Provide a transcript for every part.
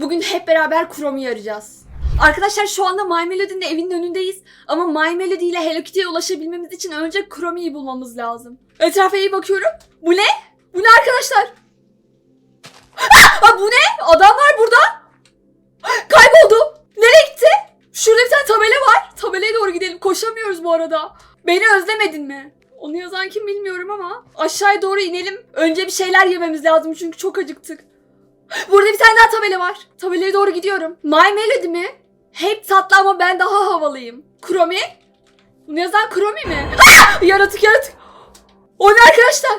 Bugün hep beraber Chrome'yu arayacağız. Arkadaşlar şu anda My Melody'nin evinin önündeyiz. Ama My Melody ile Hello Kitty'ye ulaşabilmemiz için önce Chrome'yi bulmamız lazım. Etrafa iyi bakıyorum. Bu ne? Bu ne arkadaşlar? Ah, bu ne? Adam var burada. Kayboldu. Nereye gitti? Şurada bir tane tabela var. Tabelaya doğru gidelim. Koşamıyoruz bu arada. Beni özlemedin mi? Onu yazan kim bilmiyorum ama aşağıya doğru inelim. Önce bir şeyler yememiz lazım çünkü çok acıktık. Burada bir tane daha tabela var. Tabelaya doğru gidiyorum. My Melody mi? Hep tatlı ama ben daha havalıyım. Kromi? Bunu yazan Kromi mi? Ah! Yaratık yaratık. O ne arkadaşlar?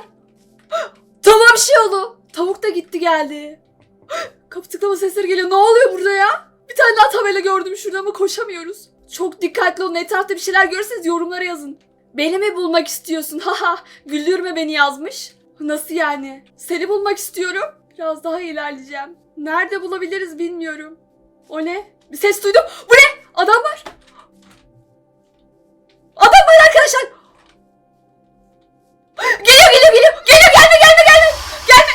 Tavuğa bir şey oldu. Tavuk da gitti geldi. Kapı tıklama sesleri geliyor. Ne oluyor burada ya? Bir tane daha tabela gördüm şurada ama koşamıyoruz. Çok dikkatli olun. Etrafta bir şeyler görürseniz yorumlara yazın. Beni mi bulmak istiyorsun? Haha. Güldürme beni yazmış. Nasıl yani? Seni bulmak istiyorum. Biraz daha ilerleyeceğim. Nerede bulabiliriz bilmiyorum. O ne? Bir ses duydum. Bu ne? Adam var. Adam var arkadaşlar. Geliyor geliyor geliyor. Geliyor gelme gelme gelme. Gelme.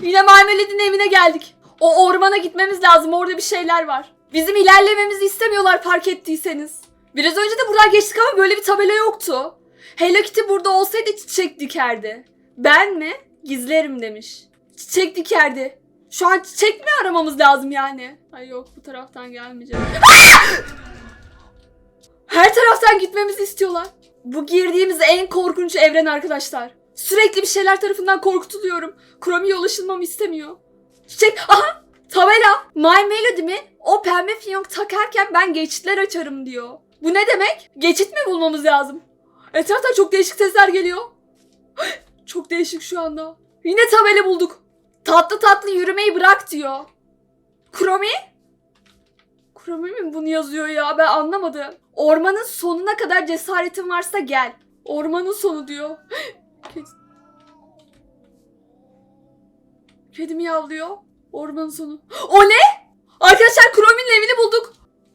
Yine Marmelad'in evine geldik. O ormana gitmemiz lazım. Orada bir şeyler var. Bizim ilerlememizi istemiyorlar fark ettiyseniz. Biraz önce de buradan geçtik ama böyle bir tabela yoktu. Hello Kitty burada olsaydı çiçek dikerdi. Ben mi? Gizlerim demiş. Çiçek dikerdi. Şu an çiçek mi aramamız lazım yani? Ay yok bu taraftan gelmeyeceğim. Her taraftan gitmemizi istiyorlar. Bu girdiğimiz en korkunç evren arkadaşlar. Sürekli bir şeyler tarafından korkutuluyorum. Chrome'ye ulaşılmamı istemiyor. Çiçek, aha! Tabela. My Melody mi? O pembe fiyonk takarken ben geçitler açarım diyor. Bu ne demek? Geçit mi bulmamız lazım? Etraftan çok değişik sesler geliyor. Çok değişik şu anda. Yine tabela bulduk. Tatlı tatlı yürümeyi bırak diyor. Kromi? Kromi mi bunu yazıyor ya ben anlamadım. Ormanın sonuna kadar cesaretin varsa gel. Ormanın sonu diyor. Kedi... Kedi. Ormanın sonu. O ne? Arkadaşlar Kromi'nin evini bulduk.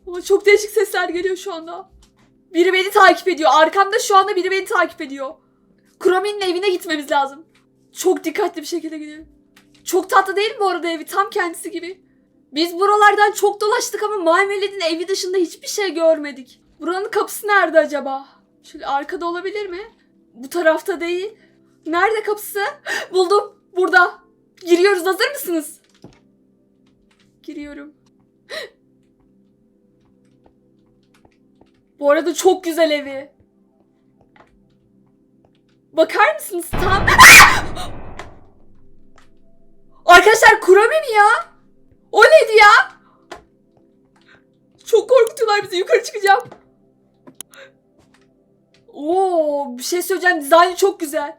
Ama çok değişik sesler geliyor şu anda. Biri beni takip ediyor. Arkamda şu anda biri beni takip ediyor. Kromi'nin evine gitmemiz lazım. Çok dikkatli bir şekilde gidelim. Çok tatlı değil mi bu arada evi? Tam kendisi gibi. Biz buralardan çok dolaştık ama Maymeled'in evi dışında hiçbir şey görmedik. Buranın kapısı nerede acaba? Şöyle arkada olabilir mi? Bu tarafta değil. Nerede kapısı? Buldum. Burada. Giriyoruz. Hazır mısınız? Giriyorum. Bu arada çok güzel evi. Bakar mısınız tam? Arkadaşlar Kurame mi ya? O neydi ya? Çok korkutuyorlar bizi. Yukarı çıkacağım. Oo, bir şey söyleyeceğim. Dizaynı çok güzel.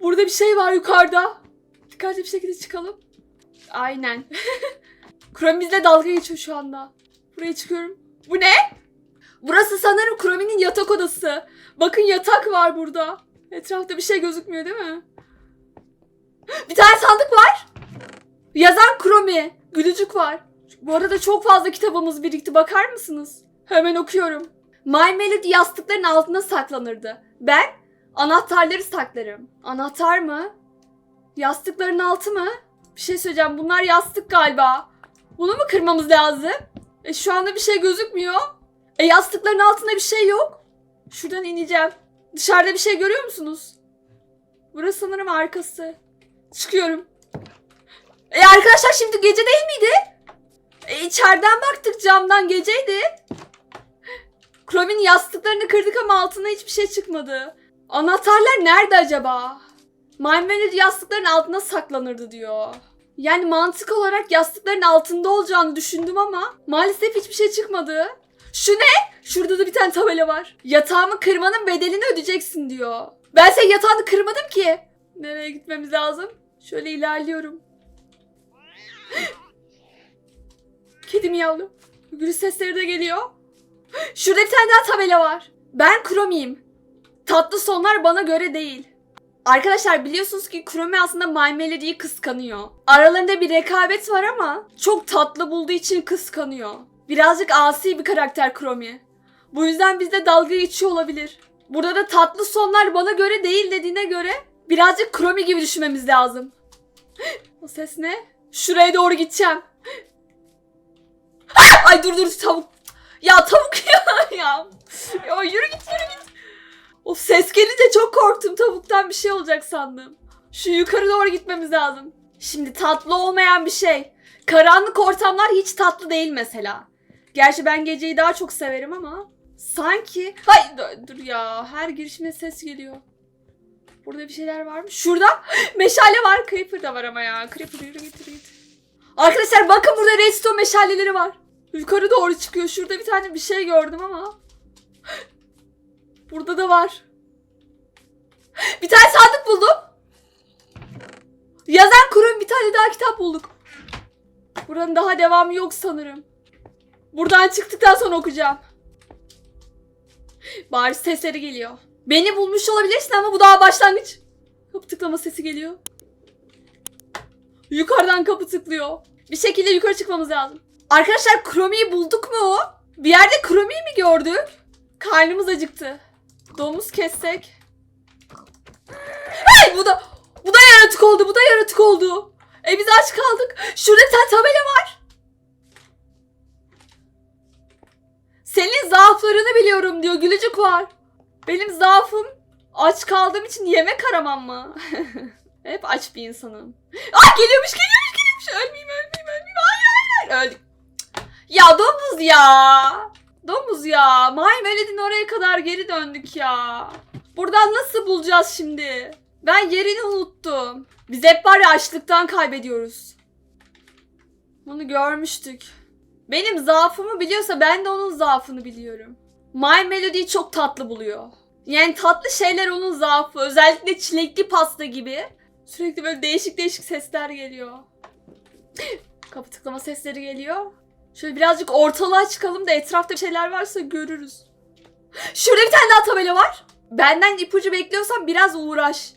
Burada bir şey var yukarıda. Dikkatli bir şekilde çıkalım. Aynen. Kurame bizle dalga geçiyor şu anda. Buraya çıkıyorum. Bu ne? Burası sanırım Kuromi'nin yatak odası. Bakın yatak var burada. Etrafta bir şey gözükmüyor değil mi? Bir tane sandık var. Yazan Kromi. Gülücük var. Bu arada çok fazla kitabımız birikti. Bakar mısınız? Hemen okuyorum. My Melody yastıkların altına saklanırdı. Ben anahtarları saklarım. Anahtar mı? Yastıkların altı mı? Bir şey söyleyeceğim. Bunlar yastık galiba. Bunu mu kırmamız lazım? E şu anda bir şey gözükmüyor. E yastıkların altında bir şey yok. Şuradan ineceğim. Dışarıda bir şey görüyor musunuz? Burası sanırım arkası. Çıkıyorum. E arkadaşlar şimdi gece değil miydi? E içeriden baktık camdan geceydi. Chloe'nin yastıklarını kırdık ama altına hiçbir şey çıkmadı. Anahtarlar nerede acaba? Melody yastıkların altına saklanırdı diyor. Yani mantık olarak yastıkların altında olacağını düşündüm ama maalesef hiçbir şey çıkmadı. Şu ne? Şurada da bir tane tabela var. Yatağımı kırmanın bedelini ödeyeceksin diyor. Ben senin yatağını kırmadım ki. Nereye gitmemiz lazım? Şöyle ilerliyorum. Kedi miyavlı. Gülüş sesleri de geliyor. Şurada bir tane daha tabela var. Ben Kromi'yim. Tatlı sonlar bana göre değil. Arkadaşlar biliyorsunuz ki Kromi aslında My Melody'yi kıskanıyor. Aralarında bir rekabet var ama çok tatlı bulduğu için kıskanıyor. Birazcık asi bir karakter Kromi. Bu yüzden bizde dalga geçiyor olabilir. Burada da tatlı sonlar bana göre değil dediğine göre birazcık Kromi gibi düşünmemiz lazım. O ses ne? Şuraya doğru gideceğim. Ay dur dur tavuk. Ya tavuk ya ya. Ya yürü git yürü git. Of ses gelince çok korktum tavuktan bir şey olacak sandım. Şu yukarı doğru gitmemiz lazım. Şimdi tatlı olmayan bir şey. Karanlık ortamlar hiç tatlı değil mesela. Gerçi ben geceyi daha çok severim ama sanki... Hay dur- ya her girişime ses geliyor. Burada bir şeyler var mı? Şurada meşale var. Creeper da var ama ya. Creeper yürü git. Arkadaşlar bakın burada redstone meşaleleri var. Yukarı doğru çıkıyor. Şurada bir tane bir şey gördüm ama. Burada da var. Bir tane sandık buldum. Yazan kurun bir tane daha kitap bulduk. Buranın daha devamı yok sanırım. Buradan çıktıktan sonra okuyacağım. Bari sesleri geliyor. Beni bulmuş olabilirsin ama bu daha başlangıç. Kapı tıklama sesi geliyor. Yukarıdan kapı tıklıyor. Bir şekilde yukarı çıkmamız lazım. Arkadaşlar Kromi'yi bulduk mu? Bir yerde Kromi'yi mi gördük? Karnımız acıktı. Domuz kessek. Hey bu da bu da yaratık oldu. Bu da yaratık oldu. E biz aç kaldık. Şurada bir tabela var. Zaaflarını biliyorum diyor. Gülücük var. Benim zaafım aç kaldığım için yemek aramam mı? Hep aç bir insanım. Ah geliyormuş geliyormuş geliyormuş. Ölmeyeyim ölmeyeyim ölmeyeyim. Hayır hayır hayır. Öldük. Ya domuz ya. Domuz ya. May Meled'in oraya kadar geri döndük ya. Buradan nasıl bulacağız şimdi? Ben yerini unuttum. Biz hep var ya açlıktan kaybediyoruz. Bunu görmüştük. Benim zaafımı biliyorsa ben de onun zaafını biliyorum. My Melody'yi çok tatlı buluyor. Yani tatlı şeyler onun zaafı. Özellikle çilekli pasta gibi. Sürekli böyle değişik değişik sesler geliyor. Kapı tıklama sesleri geliyor. Şöyle birazcık ortalığa çıkalım da etrafta bir şeyler varsa görürüz. Şurada bir tane daha tabela var. Benden ipucu bekliyorsan biraz uğraş.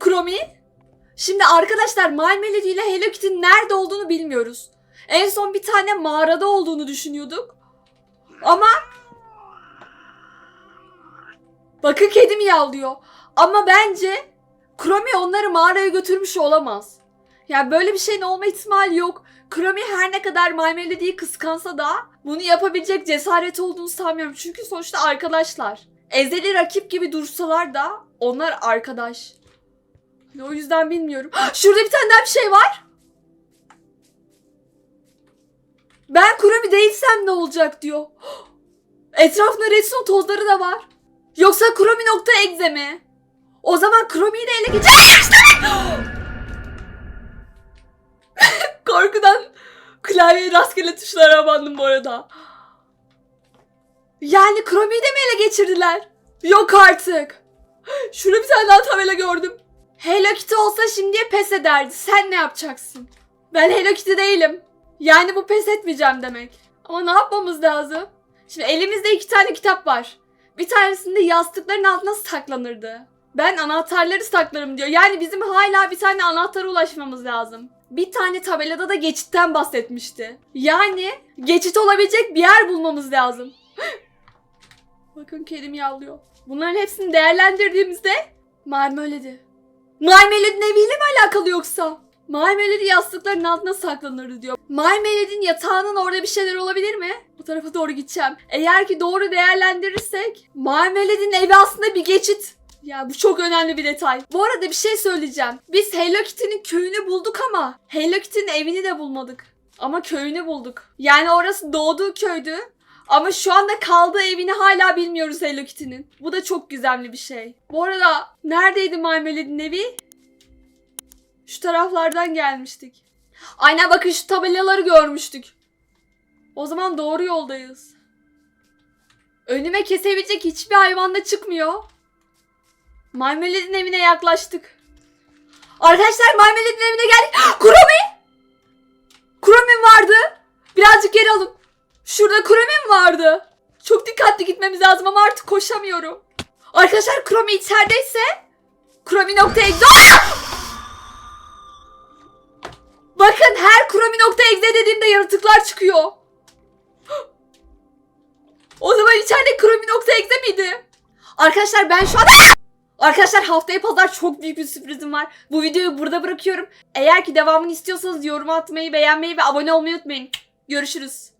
Kromi. Şimdi arkadaşlar My Melody ile Hello Kitty'nin nerede olduğunu bilmiyoruz. En son bir tane mağarada olduğunu düşünüyorduk. Ama bakın kedi miyavlıyor. Ama bence Kromi onları mağaraya götürmüş olamaz. Yani böyle bir şeyin olma ihtimali yok. Kromi her ne kadar My Melody'yi kıskansa da bunu yapabilecek cesaret olduğunu sanmıyorum. Çünkü sonuçta arkadaşlar. Ezeli rakip gibi dursalar da onlar arkadaş. O yüzden bilmiyorum. Şurada bir tane daha bir şey var. Ben Kurumi değilsem ne olacak diyor. Etrafında redstone tozları da var. Yoksa Kurumi.exe mi? O zaman Kuromi'yi de ele geçir. Korkudan klavyeyi rastgele tuşlara bandım bu arada. Yani Kuromi'yi de mi ele geçirdiler? Yok artık. Şurada bir tane daha tabela gördüm. Hello Kitty olsa şimdiye pes ederdi. Sen ne yapacaksın? Ben Hello Kitty değilim. Yani bu pes etmeyeceğim demek. Ama ne yapmamız lazım? Şimdi elimizde iki tane kitap var. Bir tanesinde yastıkların altına saklanırdı. Ben anahtarları saklarım diyor. Yani bizim hala bir tane anahtara ulaşmamız lazım. Bir tane tabelada da geçitten bahsetmişti. Yani geçit olabilecek bir yer bulmamız lazım. Bakın kedim yavlıyor. Bunların hepsini değerlendirdiğimizde Marmoledi. Marmelad'in eviyle mi alakalı yoksa? Marmeladi yastıkların altına saklanırdı diyor. Marmelad'in yatağının orada bir şeyler olabilir mi? Bu tarafa doğru gideceğim. Eğer ki doğru değerlendirirsek Marmelad'in evi aslında bir geçit. Ya bu çok önemli bir detay. Bu arada bir şey söyleyeceğim. Biz Hello Kitty'nin köyünü bulduk ama Hello Kitty'nin evini de bulmadık. Ama köyünü bulduk. Yani orası doğduğu köydü. Ama şu anda kaldığı evini hala bilmiyoruz Hello Kitty'nin. Bu da çok gizemli bir şey. Bu arada neredeydi Marmelad'in evi? Şu taraflardan gelmiştik. Aynen bakın şu tabelaları görmüştük. O zaman doğru yoldayız. Önüme kesebilecek hiçbir hayvan da çıkmıyor. Marmelad'in evine yaklaştık. Arkadaşlar Marmelad'in evine geldik. Kuromi! Kuromi vardı. Birazcık geri alın. Şurada Kuromi vardı. Çok dikkatli gitmemiz lazım ama artık koşamıyorum. Arkadaşlar Kuromi içerideyse Kuromi.exe Bakın her Kuromi.exe dediğimde yaratıklar çıkıyor. O zaman içeride Kuromi.exe miydi? Arkadaşlar ben şu an... Arkadaşlar haftaya pazar çok büyük bir sürprizim var. Bu videoyu burada bırakıyorum. Eğer ki devamını istiyorsanız yorum atmayı, beğenmeyi ve abone olmayı unutmayın. Görüşürüz.